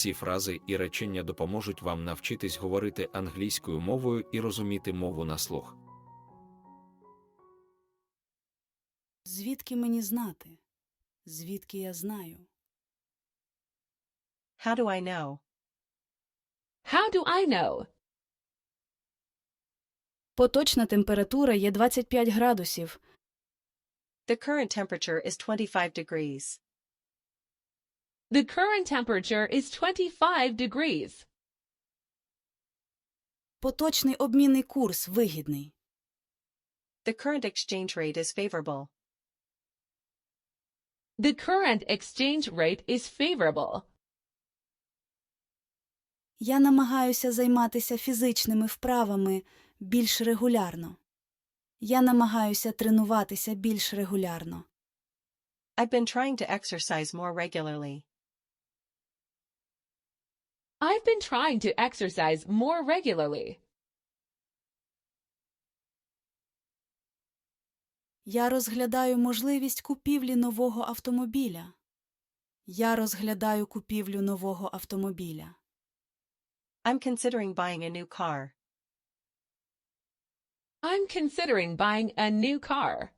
Ці фрази і речення допоможуть вам навчитись говорити англійською мовою і розуміти мову на слух. Звідки мені знати? Звідки я знаю? How do I know? How do I know? Поточна температура є 25 градусів. The current temperature is 25 degrees. The current temperature is 25 degrees. Поточний обмінний курс вигідний. The current exchange rate is favorable. The current exchange rate is favorable. Я намагаюся займатися фізичними вправами більш регулярно. Я намагаюся тренуватися більш регулярно. I've been trying to exercise more regularly. I've been trying to exercise more regularly. Я розглядаю можливість купівлі нового автомобіля. Я розглядаю купівлю нового автомобіля. I'm considering buying a new car. I'm considering buying a new car.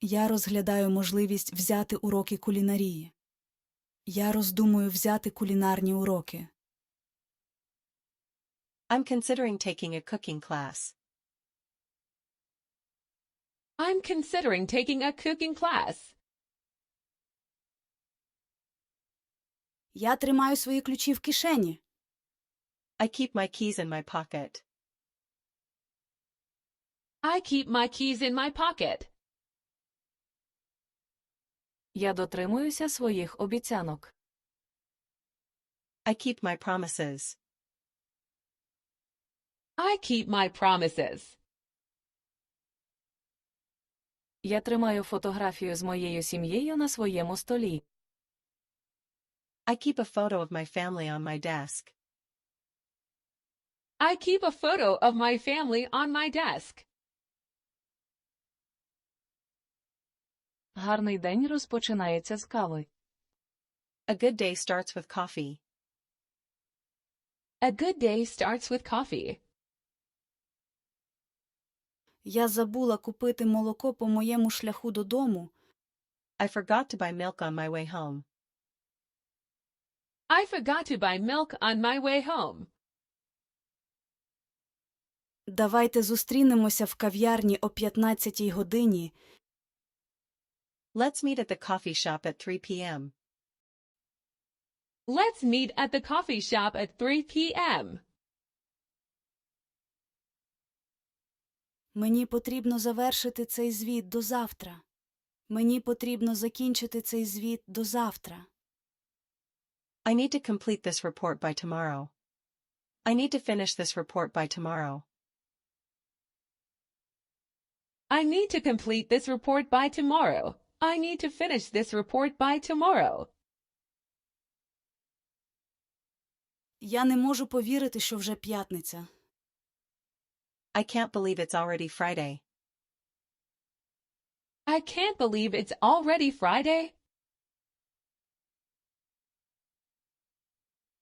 Я розглядаю можливість взяти уроки кулінарії. Я роздумую взяти кулінарні уроки. I'm considering taking a cooking class. I'm considering taking a cooking class. Я тримаю свої ключі в кишені. I keep my keys in my pocket. I keep my keys in my pocket. Я дотримуюся своїх обіцянок. I keep my promises. I keep my promises. Я тримаю фотографію з моєю сім'єю на своєму столі. I keep a photo of my family on my desk. I keep a photo of my family on my desk. Гарний день розпочинається з кави. A good day starts with coffee. A good day starts with coffee. Я забула купити молоко по моєму шляху додому. I forgot to buy milk on my way home. I forgot to buy milk on my way home. Давайте зустрінемося в кав'ярні о 15 годині. Let's meet at the coffee shop at 3 p.m. Let's meet at the coffee shop at 3 p.m. Мені потрібно завершити цей звіт до завтра. Мені потрібно закінчити цей звіт до завтра. I need to complete this report by tomorrow. I need to finish this report by tomorrow. I need to complete this report by tomorrow. I need to finish this report by tomorrow. Я не можу повірити, що вже п'ятниця. I can't believe it's already Friday. I can't believe it's already Friday.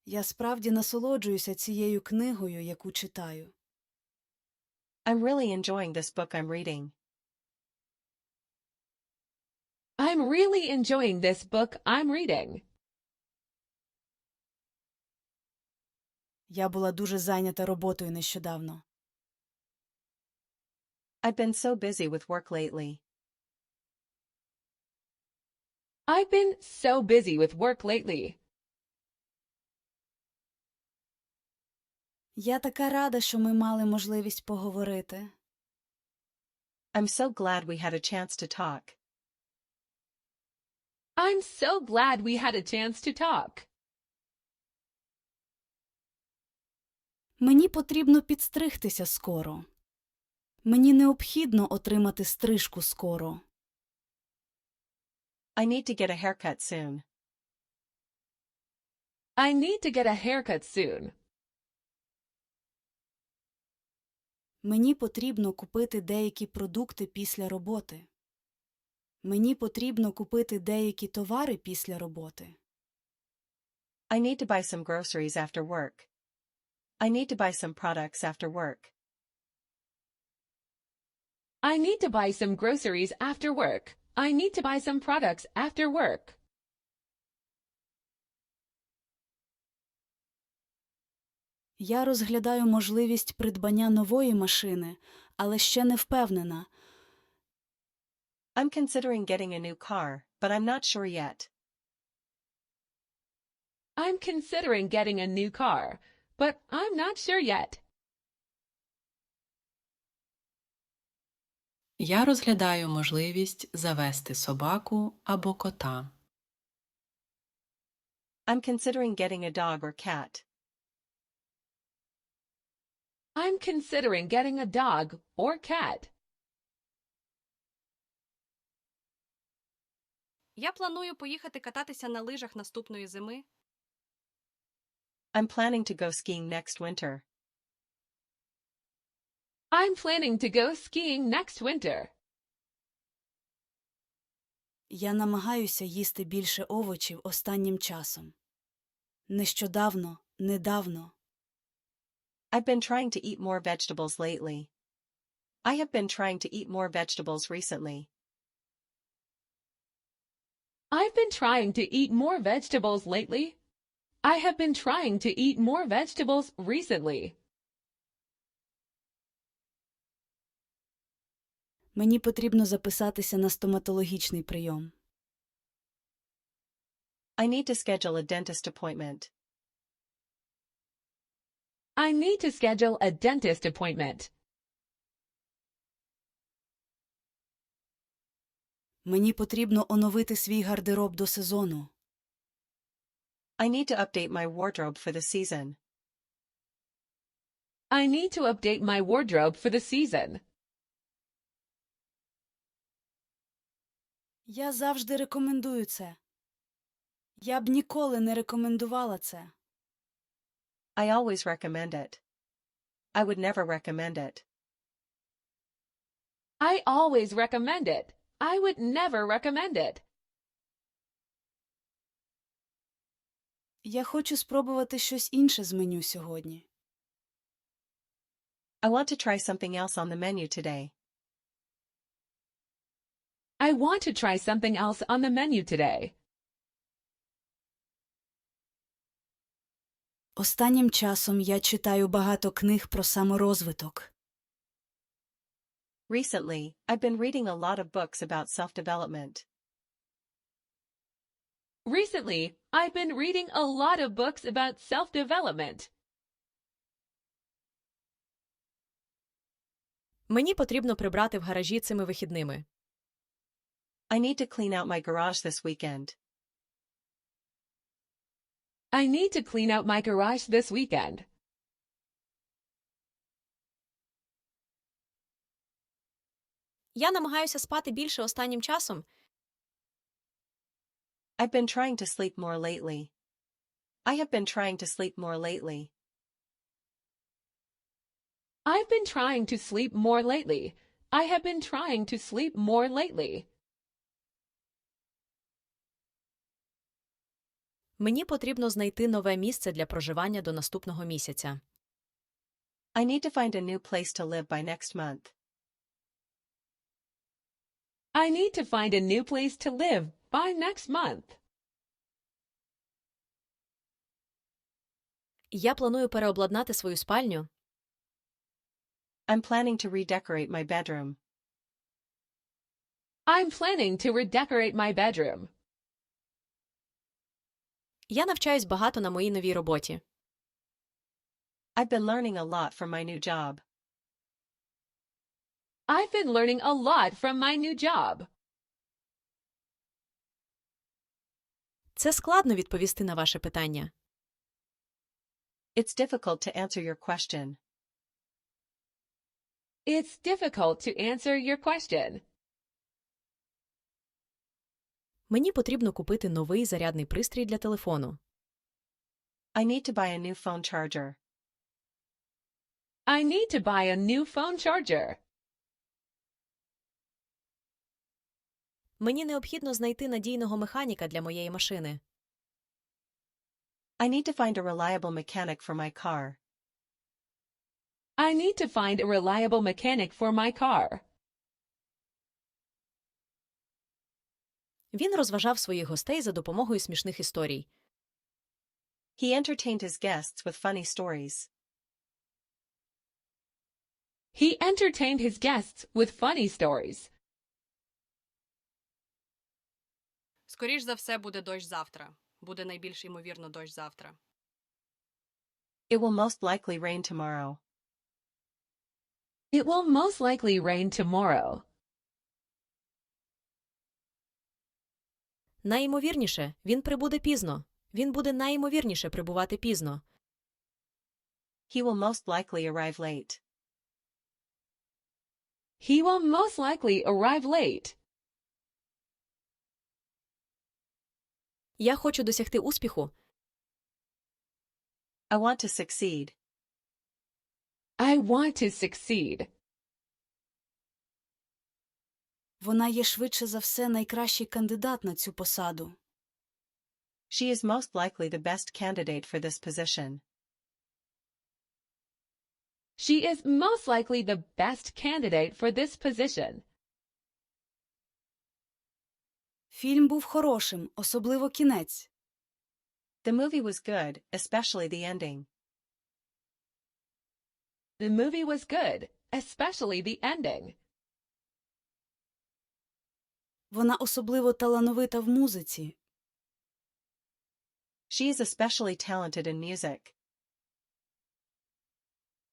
Я справді насолоджуюся цією книгою, яку читаю. I'm really enjoying this book I'm reading. I'm really enjoying this book I'm reading. Я була дуже зайнята роботою нещодавно. I've been so busy with work lately. I've been so busy with work lately. Я така рада, що ми мали можливість поговорити. I'm so glad we had a chance to talk. I'm so glad we had a chance to talk. Мені потрібно підстригтися скоро. Мені необхідно отримати стрижку скоро. I need to get a haircut soon. I need to get a haircut soon. Мені потрібно купити деякі продукти після роботи. Мені потрібно купити деякі товари після роботи. I need to buy some groceries after work. I need to buy some products after work. I need to buy some groceries after work. I need to buy some products after work. Я розглядаю можливість придбання нової машини, але ще не впевнена. I'm considering getting a new car, but I'm not sure yet. I'm considering getting a new car, but I'm not sure yet. Я розглядаю можливість завести собаку або кота. I'm considering getting a dog or cat. I'm considering getting a dog or cat. Я планую поїхати кататися на лижах наступної зими. I'm planning to go skiing next winter. I'm planning to go skiing next winter. Я намагаюся їсти більше овочів останнім часом. Нещодавно, недавно. I've been trying to eat more vegetables lately. I have been trying to eat more vegetables recently. I've been trying to eat more vegetables lately. I have been trying to eat more vegetables recently. Мені потрібно записатися на стоматологічний прийом. I need to schedule a dentist appointment. I need to schedule a dentist appointment. Мені потрібно оновити свій гардероб до сезону. I need to update my wardrobe for the season. I need to update my wardrobe for the season. Я завжди рекомендую це. Я б ніколи не рекомендувала це. I always recommend it. I would never recommend it. I always recommend it. I would never recommend it. Я хочу спробувати щось інше з меню сьогодні. I want to try something else on the menu today. I want to try something else on the menu today. Останнім часом я читаю багато книг про саморозвиток. Recently, I've been reading a lot of books about self-development. Recently, I've been reading a lot of books about self-development. Мені потрібно прибрати в гаражі цими вихідними. I need to clean out my garage this weekend. I need to clean out my garage this weekend. Я намагаюся спати більше останнім часом. I've been trying to sleep more lately. I have been trying to sleep more lately. I've been trying to sleep more lately. I have been trying to sleep more lately. Мені потрібно знайти нове місце для проживання до наступного місяця. I need to find a new place to live by next month. I need to find a new place to live by next month. Я планую переобладнати свою спальню. I'm planning to redecorate my bedroom. I'm planning to redecorate my bedroom. Я навчаюсь багато на моїй новій роботі. I've been learning a lot from my new job. I've been learning a lot from my new job. Це складно відповісти на ваше питання. It's difficult to answer your question. It's difficult to answer your question. Мені потрібно купити новий зарядний пристрій для телефону. I need to buy a new phone charger. I need to buy a new phone charger. Мені необхідно знайти надійного механіка для моєї машини. I need to find a reliable mechanic for my car. I need to find a reliable mechanic for my car. Він розважав своїх гостей за допомогою смішних історій. He entertained his guests with funny stories. He entertained his guests with funny stories. Скоріш за все буде дощ завтра. Буде найбільш ймовірно дощ завтра. It will most likely rain tomorrow. It will most likely rain tomorrow. Найімовірніше, він прибуде пізно. Він буде найімовірніше прибувати пізно. He will most likely arrive late. He will most likely arrive late. Я хочу досягти успіху. I want to succeed. I want to succeed. Вона є швидше за все найкращий кандидат на цю посаду. She is most likely the best candidate for this position. She is most likely the best candidate for this position. Фільм був хорошим, особливо кінець. The movie was good, especially the ending. The movie was good, especially the ending. Вона особливо талановита в музиці. She is especially talented in music.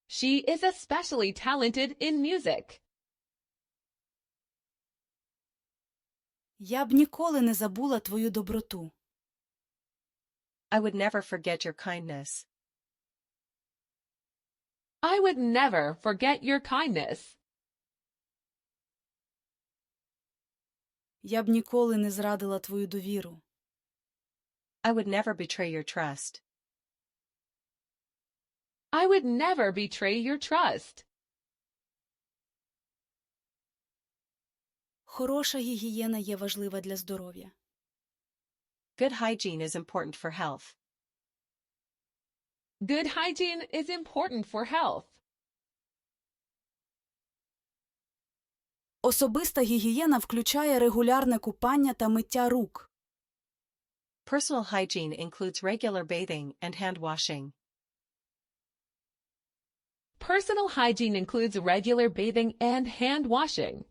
She is especially talented in music. Я б ніколи не забула твою доброту. I would never forget your kindness. I would never forget your kindness. Я б ніколи не зрадила твою довіру. I would never betray your trust. I would never betray your trust. Хороша гігієна є важлива для здоров'я. Good hygiene is important for health. Good hygiene is important for health. Особиста гігієна включає регулярне купання та миття рук. Personal hygiene includes regular bathing and hand washing. Personal hygiene includes regular bathing and hand washing.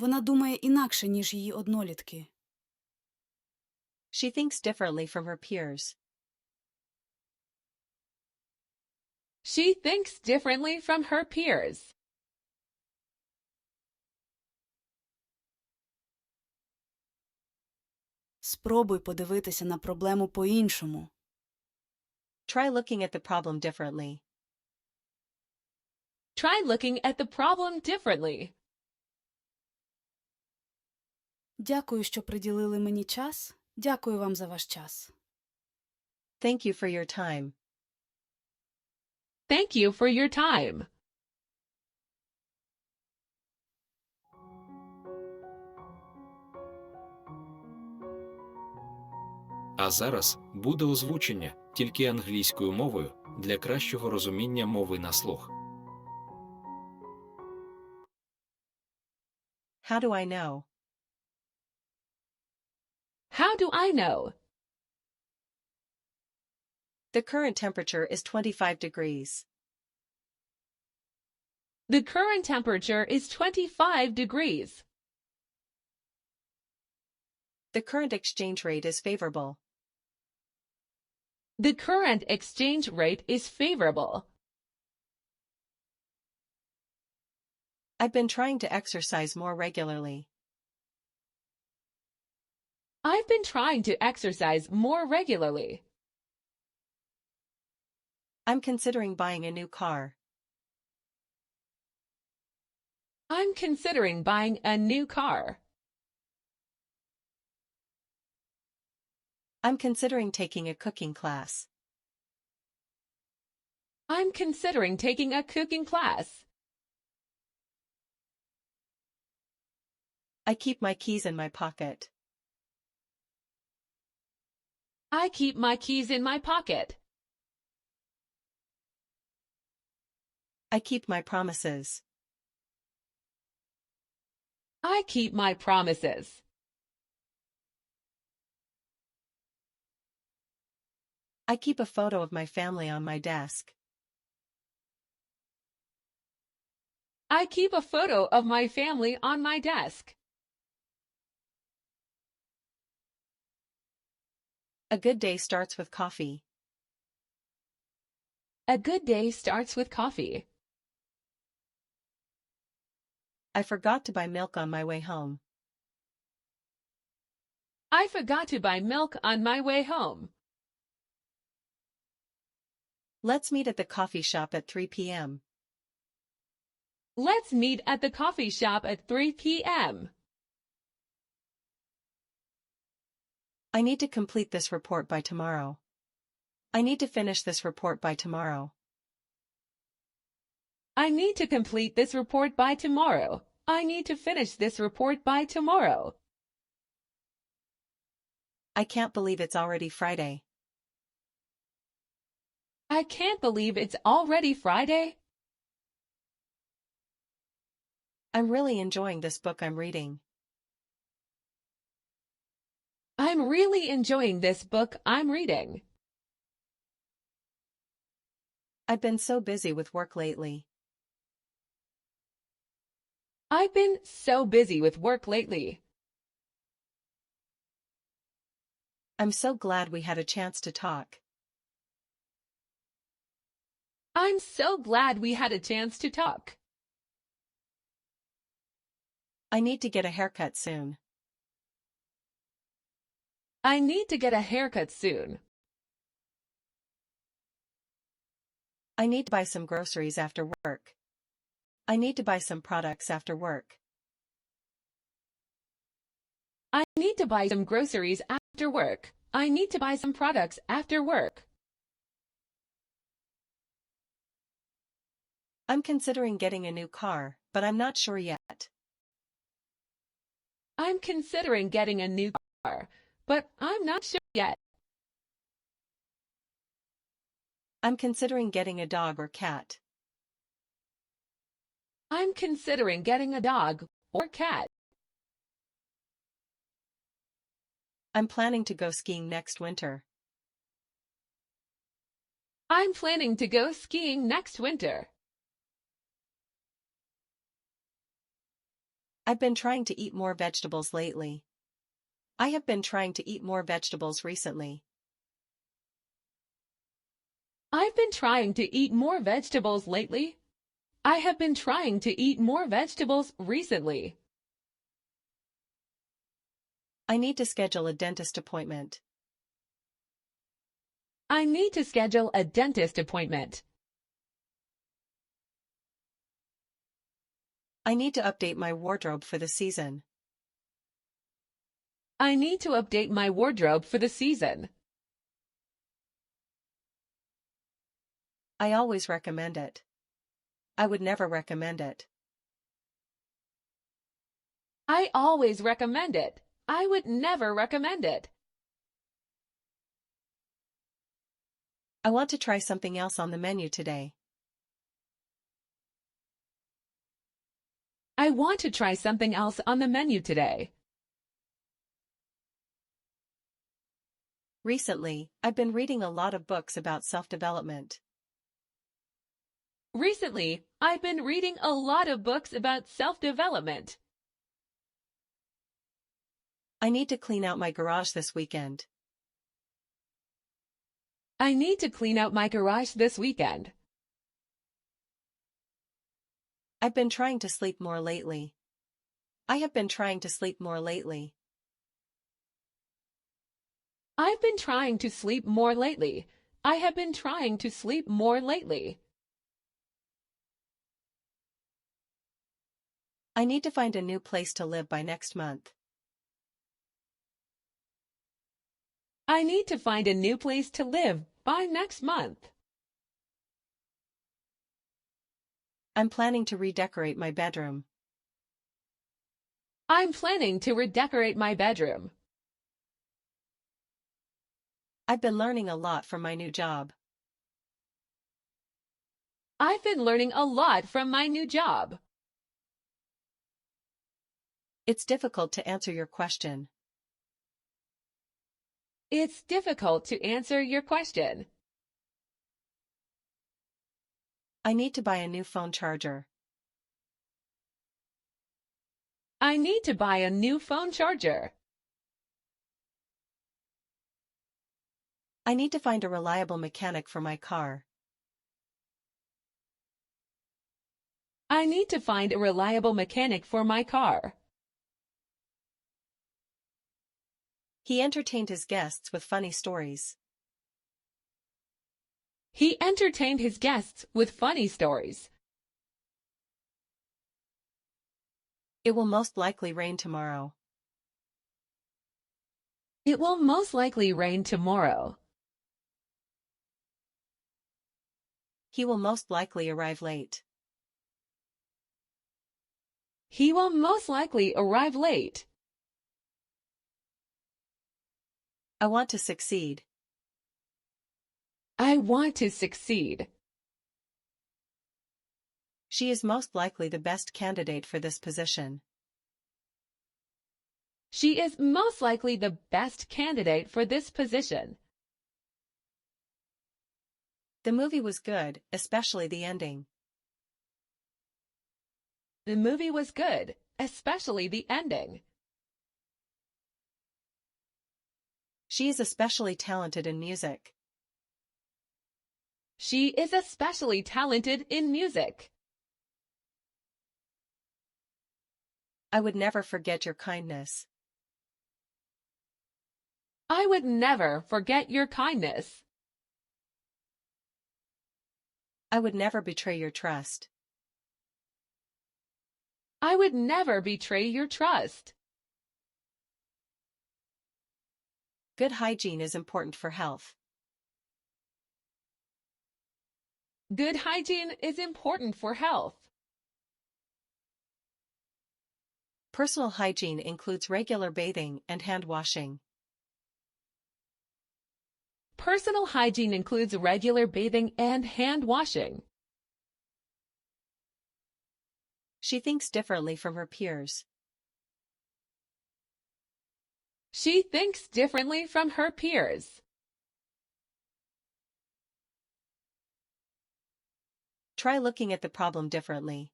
Вона думає інакше, ніж її однолітки. She thinks differently from her peers. She thinks differently from her peers. Спробуй подивитися на проблему по-іншому. Try looking at the problem differently. Try looking at the problem differently. Дякую, що приділили мені час. Дякую вам за ваш час. Thank you for your time. Thank you for your time. А зараз буде озвучення тільки англійською мовою для кращого розуміння мови на слух. How do I know? How do I know? The current temperature is 25 degrees. The current temperature is 25 degrees. The current exchange rate is favorable. The current exchange rate is favorable. I've been trying to exercise more regularly. I've been trying to exercise more regularly. I'm considering buying a new car. I'm considering buying a new car. I'm considering taking a cooking class. I'm considering taking a cooking class. I keep my keys in my pocket. I keep my keys in my pocket. I keep my promises. I keep my promises. I keep a photo of my family on my desk. I keep a photo of my family on my desk. A good day starts with coffee. A good day starts with coffee. I forgot to buy milk on my way home. I forgot to buy milk on my way home. Let's meet at the coffee shop at 3 p.m. Let's meet at the coffee shop at 3 p.m. I need to complete this report by tomorrow. I need to finish this report by tomorrow. I need to complete this report by tomorrow. I need to finish this report by tomorrow. I can't believe it's already Friday. I can't believe it's already Friday. I'm really enjoying this book I'm reading. I'm really enjoying this book I'm reading. I've been so busy with work lately. I've been so busy with work lately. I'm so glad we had a chance to talk. I'm so glad we had a chance to talk. I need to get a haircut soon. I need to get a haircut soon. I need to buy some groceries after work. I need to buy some products after work. I need to buy some groceries after work. I need to buy some products after work. I'm considering getting a new car, but I'm not sure yet. I'm considering getting a new car, but I'm not sure yet. I'm considering getting a dog or cat. I'm considering getting a dog or cat. I'm planning to go skiing next winter. I'm planning to go skiing next winter. I've been trying to eat more vegetables lately. I have been trying to eat more vegetables recently. I've been trying to eat more vegetables lately. I have been trying to eat more vegetables recently. I need to schedule a dentist appointment. I need to schedule a dentist appointment. I need to update my wardrobe for the season. I need to update my wardrobe for the season. I always recommend it. I would never recommend it. I always recommend it. I would never recommend it. I want to try something else on the menu today. I want to try something else on the menu today. Recently, I've been reading a lot of books about self-development. Recently, I've been reading a lot of books about self-development. I need to clean out my garage this weekend. I need to clean out my garage this weekend. I've been trying to sleep more lately. I have been trying to sleep more lately. I've been trying to sleep more lately. I have been trying to sleep more lately. I need to find a new place to live by next month. I need to find a new place to live by next month. I'm planning to redecorate my bedroom. I'm planning to redecorate my bedroom. I've been learning a lot from my new job. I've been learning a lot from my new job. It's difficult to answer your question. It's difficult to answer your question. I need to buy a new phone charger. I need to buy a new phone charger. I need to find a reliable mechanic for my car. I need to find a reliable mechanic for my car. He entertained his guests with funny stories. He entertained his guests with funny stories. It will most likely rain tomorrow. It will most likely rain tomorrow. He will most likely arrive late. He will most likely arrive late. I want to succeed. I want to succeed. She is most likely the best candidate for this position. She is most likely the best candidate for this position. The movie was good, especially the ending. The movie was good, especially the ending. She is especially talented in music. She is especially talented in music. I would never forget your kindness. I would never forget your kindness. I would never betray your trust. I would never betray your trust. Good hygiene is important for health. Good hygiene is important for health. Personal hygiene includes regular bathing and hand washing. Personal hygiene includes regular bathing and hand washing. She thinks differently from her peers. She thinks differently from her peers. Try looking at the problem differently.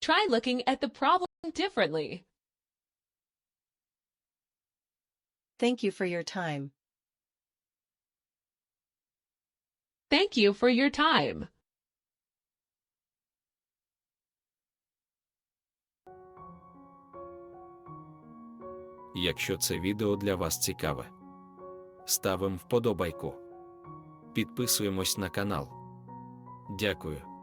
Try looking at the problem differently. Thank you for your time. Thank you for your time. Якщо це відео для вас цікаве, ставимо вподобайку. Підписуємось на канал. Дякую.